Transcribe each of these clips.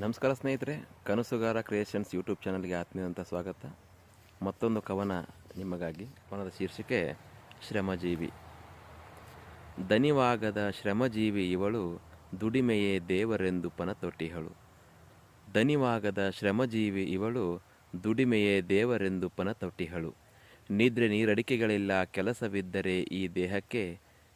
ನಮಸ್ಕಾರ ಸ್ನೇಹಿತರೆ, ಕನಸುಗಾರ creations YouTube ಚಾನಲ್ಗೆ ಆತ್ಮೀಯಂತ ಸ್ವಾಗತ. ಮತ್ತೊಂದು ಕವನ ನಿಮಗಾಗಿ. ಕವನದ ಶೀರ್ಷಿಕೆ, ಶ್ರಮಜೀವಿ. ದನಿವಾಗದ ಶ್ರಮಜೀವಿ ಇವಳು ದುಡಿಮೆಯೇ ದೇವರೆಂದು ಪನ ತೊಟ್ಟಿಹಳು ದನಿವಾಗದ ಶ್ರಮಜೀವಿ ಇವಳು ದುಡಿಮೆಯೇ ದೇವರೆಂದು ಪನ ತೊಟ್ಟಿಹಳು ನಿದ್ರೆ ನೀರಡಿಕೆಗಳಿಲ್ಲ ಕೆಲಸವಿದ್ದರೆ ಈ ದೇಹಕ್ಕೆ,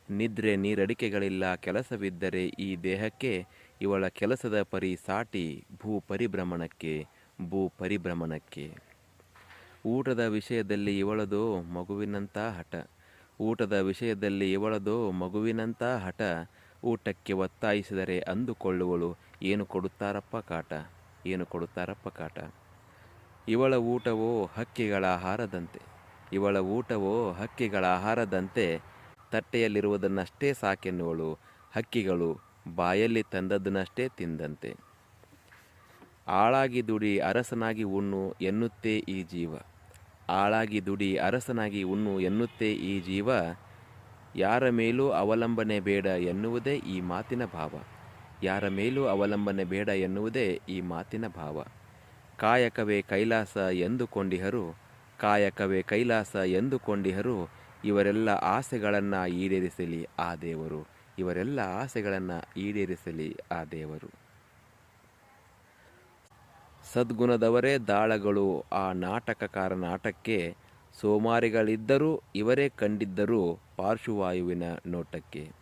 ನಿದ್ರೆ ನೀರಡಿಕೆಗಳಿಲ್ಲ ಕೆಲಸವಿದ್ದರೆ ಈ ದೇಹಕ್ಕೆ ಇವಳ ಕೆಲಸದ ಪರಿ ಸಾಟಿ ಭೂ ಪರಿಭ್ರಮಣಕ್ಕೆ ಭೂ ಪರಿಭ್ರಮಣಕ್ಕೆ ಊಟದ ವಿಷಯದಲ್ಲಿ ಇವಳದು ಮಗುವಿನಂಥ ಹಠ. ಊಟದ ವಿಷಯದಲ್ಲಿ ಇವಳದು ಮಗುವಿನಂಥ ಹಠ. ಊಟಕ್ಕೆ ಒತ್ತಾಯಿಸಿದರೆ ಅಂದುಕೊಳ್ಳುವಳು, ಏನು ಕೊಡುತ್ತಾರಪ್ಪ ಕಾಟ? ಏನು ಕೊಡುತ್ತಾರಪ್ಪ ಕಾಟ? ಇವಳ ಊಟವೋ ಹಕ್ಕಿಗಳ ಆಹಾರದಂತೆ. ಇವಳ ಊಟವೋ ಹಕ್ಕಿಗಳ ಆಹಾರದಂತೆ. ತಟ್ಟೆಯಲ್ಲಿರುವುದನ್ನಷ್ಟೇ ಸಾಕೆನ್ನುವಳು, ಹಕ್ಕಿಗಳು ಬಾಯಲ್ಲಿ ತಂದದ್ದನ್ನಷ್ಟೇ ತಿಂದಂತೆ. ಆಳಾಗಿ ದುಡಿ ಅರಸನಾಗಿ ಉಣ್ಣು ಎನ್ನುತ್ತೇ ಈ ಜೀವ. ಆಳಾಗಿ ದುಡಿ ಅರಸನಾಗಿ ಉಣ್ಣು ಎನ್ನುತ್ತೇ ಈ ಜೀವ. ಯಾರ ಮೇಲೂ ಅವಲಂಬನೆ ಬೇಡ ಎನ್ನುವುದೇ ಈ ಮಾತಿನ ಭಾವ. ಯಾರ ಮೇಲೂ ಅವಲಂಬನೆ ಬೇಡ ಎನ್ನುವುದೇ ಈ ಮಾತಿನ ಭಾವ. ಕಾಯಕವೇ ಕೈಲಾಸ ಎಂದುಕೊಂಡಿಹರು, ಕಾಯಕವೇ ಕೈಲಾಸ ಎಂದುಕೊಂಡಿಹರು, ಇವರೆಲ್ಲ ಆಸೆಗಳನ್ನು ಈಡೇರಿಸಲಿ ಆ ದೇವರು. ಇವರೆಲ್ಲ ಆಸೆಗಳನ್ನು ಈಡೇರಿಸಲಿ ಆ ದೇವರು. ಸದ್ಗುಣದವರೇ ದಾಳಗಳು ಆ ನಾಟಕಕಾರ ನಾಟಕ್ಕೆ ಸೋಮಾರಿಗಳಿದ್ದರೂ ಇವರೇ ಕಂಡಿದ್ದರೂ ಪಾರ್ಶ್ವವಾಯುವಿನ ನೋಟಕ್ಕೆ.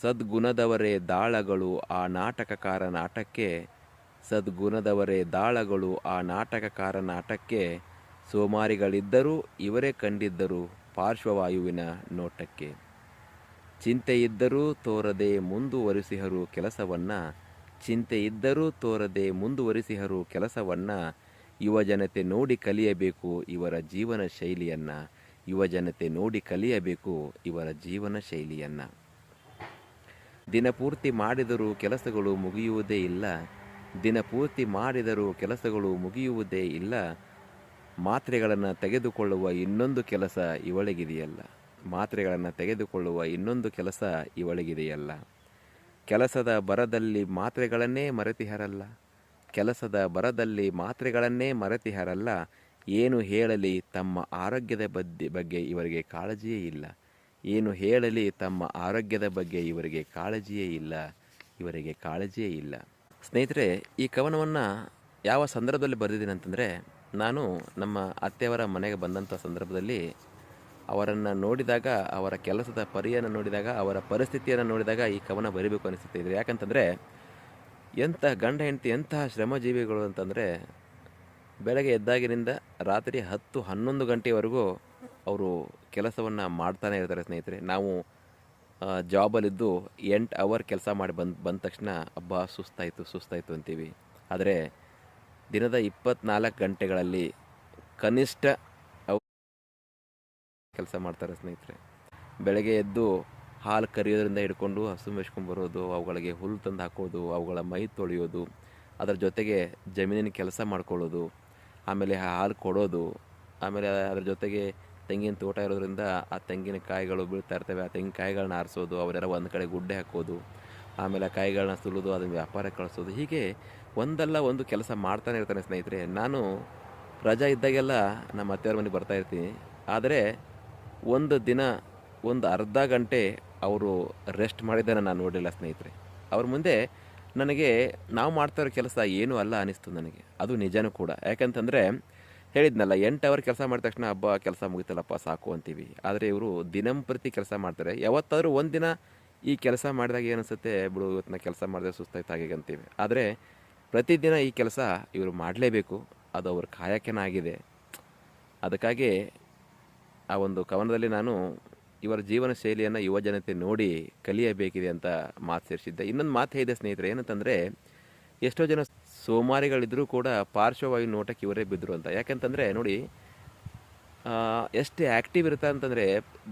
ಸದ್ಗುಣದವರೇ ದಾಳಗಳು ಆ ನಾಟಕಕಾರ ನಾಟಕ್ಕೆ ಸದ್ಗುಣದವರೇ ದಾಳಗಳು ಆ ನಾಟಕಕಾರ ನಾಟಕ್ಕೆ ಸೋಮಾರಿಗಳಿದ್ದರೂ ಇವರೇ ಕಂಡಿದ್ದರು ಪಾರ್ಶ್ವವಾಯುವಿನ ನೋಟಕ್ಕೆ. ಚಿಂತೆ ಇದ್ದರೂ ತೋರದೆ ಮುಂದುವರಿಸಿಹರು ಕೆಲಸವನ್ನ ಚಿಂತೆ ಇದ್ದರೂ ತೋರದೆ ಮುಂದುವರಿಸಿಹರು ಕೆಲಸವನ್ನ ಯುವಜನತೆ ನೋಡಿ ಕಲಿಯಬೇಕು ಇವರ ಜೀವನ ಶೈಲಿಯನ್ನು ಯುವಜನತೆ ನೋಡಿ ಕಲಿಯಬೇಕು ಇವರ ಜೀವನ ಶೈಲಿಯನ್ನು. ದಿನಪೂರ್ತಿ ಮಾಡಿದರೂ ಕೆಲಸಗಳು ಮುಗಿಯುವುದೇ ಇಲ್ಲ ದಿನಪೂರ್ತಿ ಮಾಡಿದರೂ ಕೆಲಸಗಳು ಮುಗಿಯುವುದೇ ಇಲ್ಲ, ಮಾತ್ರೆಗಳನ್ನು ತೆಗೆದುಕೊಳ್ಳುವ ಇನ್ನೊಂದು ಕೆಲಸ ಇವಳಿಗಿದೆಯಲ್ಲ. ಮಾತ್ರೆಗಳನ್ನು ತೆಗೆದುಕೊಳ್ಳುವ ಇನ್ನೊಂದು ಕೆಲಸ ಇವಳಿಗಿದೆಯಲ್ಲ. ಕೆಲಸದ ಬರದಲ್ಲಿ ಮಾತ್ರೆಗಳನ್ನೇ ಮರೆತಿಹರಲ್ಲ. ಕೆಲಸದ ಬರದಲ್ಲಿ ಮಾತ್ರೆಗಳನ್ನೇ ಮರೆತಿಹರಲ್ಲ. ಏನು ಹೇಳಲಿ ತಮ್ಮ ಆರೋಗ್ಯದ ಬದ್ದಿ, ಬಗ್ಗೆ ಇವರಿಗೆ ಕಾಳಜಿಯೇ ಇಲ್ಲ. ಏನು ಹೇಳಲಿ ತಮ್ಮ ಆರೋಗ್ಯದ ಬಗ್ಗೆ ಇವರಿಗೆ ಕಾಳಜಿಯೇ ಇಲ್ಲ. ಇವರಿಗೆ ಕಾಳಜಿಯೇ ಇಲ್ಲ. ಸ್ನೇಹಿತರೆ, ಈ ಕವನವನ್ನು ಯಾವ ಸಂದರ್ಭದಲ್ಲಿ ಬರೆದಿದ್ದೀನಿ ಅಂತಂದರೆ ನಾನು ನಮ್ಮ ಅತ್ತೆಯವರ ಮನೆಗೆ ಬಂದಂಥ ಸಂದರ್ಭದಲ್ಲಿ ಅವರನ್ನು ನೋಡಿದಾಗ, ಅವರ ಕೆಲಸದ ಪರಿಯನ್ನು ನೋಡಿದಾಗ, ಅವರ ಪರಿಸ್ಥಿತಿಯನ್ನು ನೋಡಿದಾಗ ಈ ಕವನ ಬರಿಬೇಕು ಇದ್ರೆ ಯಾಕಂತಂದರೆ, ಎಂಥ ಗಂಡ ಹೆಂಡತಿ ಎಂತಹ ಶ್ರಮಜೀವಿಗಳು ಅಂತಂದರೆ, ಬೆಳಗ್ಗೆ ಎದ್ದಾಗಿನಿಂದ ರಾತ್ರಿ ಹತ್ತು ಹನ್ನೊಂದು ಗಂಟೆವರೆಗೂ ಅವರು ಕೆಲಸವನ್ನು ಮಾಡ್ತಾನೆ ಇರ್ತಾರೆ ಸ್ನೇಹಿತರೆ. ನಾವು ಜಾಬಲ್ಲಿದ್ದು ಎಂಟು ಅವರ್ ಕೆಲಸ ಮಾಡಿ ಬಂದು, ಬಂದ ತಕ್ಷಣ ಹಬ್ಬ ಸುಸ್ತಾಯಿತು ಸುಸ್ತಾಯಿತು ಅಂತೀವಿ. ಆದರೆ, ದಿನದ ಇಪ್ಪತ್ನಾಲ್ಕು ಗಂಟೆಗಳಲ್ಲಿ ಕನಿಷ್ಠ ಕೆಲಸ ಮಾಡ್ತಾರೆ ಸ್ನೇಹಿತರೆ. ಬೆಳಗ್ಗೆ ಎದ್ದು ಹಾಲು ಕರಿಯೋದ್ರಿಂದ ಹಿಡ್ಕೊಂಡು ಹಸು ಬರೋದು, ಅವುಗಳಿಗೆ ಹುಲ್ಲು ತಂದು ಹಾಕೋದು, ಅವುಗಳ ಮೈ ತೊಳೆಯೋದು, ಅದರ ಜೊತೆಗೆ ಜಮೀನಿನ ಕೆಲಸ ಮಾಡ್ಕೊಳ್ಳೋದು, ಆಮೇಲೆ ಹಾಲು ಕೊಡೋದು, ಆಮೇಲೆ ಅದರ ಜೊತೆಗೆ ತೆಂಗಿನ ತೋಟ ಇರೋದ್ರಿಂದ ಆ ತೆಂಗಿನ ಕಾಯಿಗಳು ಬೀಳ್ತಾ ಇರ್ತವೆ. ಆ ತೆಂಗಿನಕಾಯಿಗಳನ್ನ ಆರಿಸೋದು, ಅವರೆಲ್ಲ ಒಂದು ಕಡೆ ಗುಡ್ಡೆ ಹಾಕೋದು, ಆಮೇಲೆ ಆ ಕಾಯಿಗಳನ್ನ ಸುಲಿದು ಅದನ್ನು ವ್ಯಾಪಾರಕ್ಕೆ ಕಳಿಸೋದು. ಹೀಗೆ ಒಂದಲ್ಲ ಒಂದು ಕೆಲಸ ಮಾಡ್ತಾನೆ ಇರ್ತಾನೆ ಸ್ನೇಹಿತರೆ. ನಾನು ರಜಾ ಇದ್ದಾಗೆಲ್ಲ ನಮ್ಮ ಅತ್ತೆಯವ್ರ ಮನೆಗೆ ಬರ್ತಾ ಇರ್ತೀನಿ. ಆದರೆ ಒಂದು ದಿನ, ಒಂದು ಅರ್ಧ ಗಂಟೆ ಅವರು ರೆಸ್ಟ್ ಮಾಡಿದ್ದನ್ನು ನಾನು ನೋಡಿಲ್ಲ ಸ್ನೇಹಿತರೆ. ಅವ್ರ ಮುಂದೆ ನನಗೆ ನಾವು ಮಾಡ್ತಾ ಇರೋ ಕೆಲಸ ಏನೂ ಅಲ್ಲ ಅನಿಸ್ತು ನನಗೆ. ಅದು ನಿಜನೂ ಕೂಡ. ಯಾಕಂತಂದರೆ ಹೇಳಿದ್ನಲ್ಲ, ಎಂಟು ಅವರ್ ಕೆಲಸ ಮಾಡಿದ ತಕ್ಷಣ, ಹಬ್ಬ, ಕೆಲಸ ಮುಗಿತಲ್ಲಪ್ಪ, ಸಾಕು ಅಂತೀವಿ. ಆದರೆ ಇವರು ದಿನಂಪ್ರತಿ ಕೆಲಸ ಮಾಡ್ತಾರೆ. ಯಾವತ್ತಾದರೂ ಒಂದಿನ ಈ ಕೆಲಸ ಮಾಡಿದಾಗ ಏನಿಸುತ್ತೆ ಬಿಡು ಇವತ್ತಿನ ಕೆಲಸ ಮಾಡಿದ್ರೆ ಸುಸ್ತಾಯ್ತು ಹಾಗೆ ಅಂತೀವಿ. ಆದರೆ ಪ್ರತಿದಿನ ಈ ಕೆಲಸ ಇವರು ಮಾಡಲೇಬೇಕು. ಅದು ಅವ್ರ ಕಾಯಕನ ಆಗಿದೆ. ಅದಕ್ಕಾಗಿ ಆ ಒಂದು ಕವನದಲ್ಲಿ ನಾನು ಇವರ ಜೀವನ ಶೈಲಿಯನ್ನು ಯುವ ಜನತೆ ನೋಡಿ ಕಲಿಯಬೇಕಿದೆ ಅಂತ ಮಾತು ಸೇರಿಸಿದ್ದೆ. ಇನ್ನೊಂದು ಮಾತು ಇದೆ ಸ್ನೇಹಿತರೆ, ಏನಂತಂದರೆ, ಎಷ್ಟೋ ಜನ ಸೋಮಾರಿಗಳಿದ್ದರೂ ಕೂಡ ಪಾರ್ಶ್ವವಾಯು ನೋಟಕ್ಕೆ ಇವರೇ ಬಿದ್ದರು ಅಂತ. ಯಾಕಂತಂದರೆ, ನೋಡಿ ಎಷ್ಟು ಆ್ಯಕ್ಟಿವ್ ಇರುತ್ತೆ ಅಂತಂದರೆ,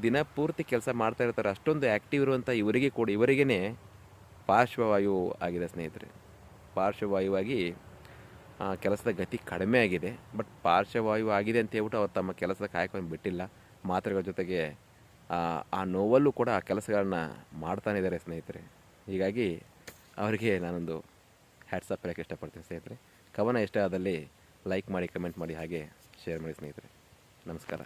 ದಿನ ಪೂರ್ತಿ ಕೆಲಸ ಮಾಡ್ತಾ ಇರ್ತಾರೆ, ಅಷ್ಟೊಂದು ಆ್ಯಕ್ಟಿವ್ ಇರುವಂಥ ಇವರಿಗೆ ಕೂಡ ಇವರಿಗೇ ಪಾರ್ಶ್ವವಾಯು ಆಗಿದೆ ಸ್ನೇಹಿತರೆ. ಪಾರ್ಶ್ವವಾಯುವಾಗಿ ಕೆಲಸದ ಗತಿ ಕಡಿಮೆ ಆಗಿದೆ. ಬಟ್ ಪಾರ್ಶ್ವವಾಯು ಆಗಿದೆ ಅಂತ ಹೇಳ್ಬಿಟ್ಟು ಅವ್ರು ತಮ್ಮ ಕೆಲಸದ ಕಾಯಕವನ್ನು ಬಿಟ್ಟಿಲ್ಲ. ಮಾತ್ರೆಗಳ ಜೊತೆಗೆ, ಆ ನೋವಲ್ಲೂ ಕೂಡ ಆ ಕೆಲಸಗಳನ್ನ ಮಾಡ್ತಾನೆ ಇದ್ದಾರೆ ಸ್ನೇಹಿತರೆ. ಹೀಗಾಗಿ ಅವರಿಗೆ ನಾನೊಂದು ಹ್ಯಾಟ್ಸಪ್ ಹೇಳೋಕ್ಕೆ ಇಷ್ಟಪಡ್ತೀನಿ ಸ್ನೇಹಿತರೆ. ಕವನ ಇಷ್ಟ ಆದಲ್ಲಿ ಲೈಕ್ ಮಾಡಿ ಕಮೆಂಟ್ ಮಾಡಿ ಹಾಗೆ ಶೇರ್ ಮಾಡಿ ಸ್ನೇಹಿತರೆ. ನಮಸ್ಕಾರ.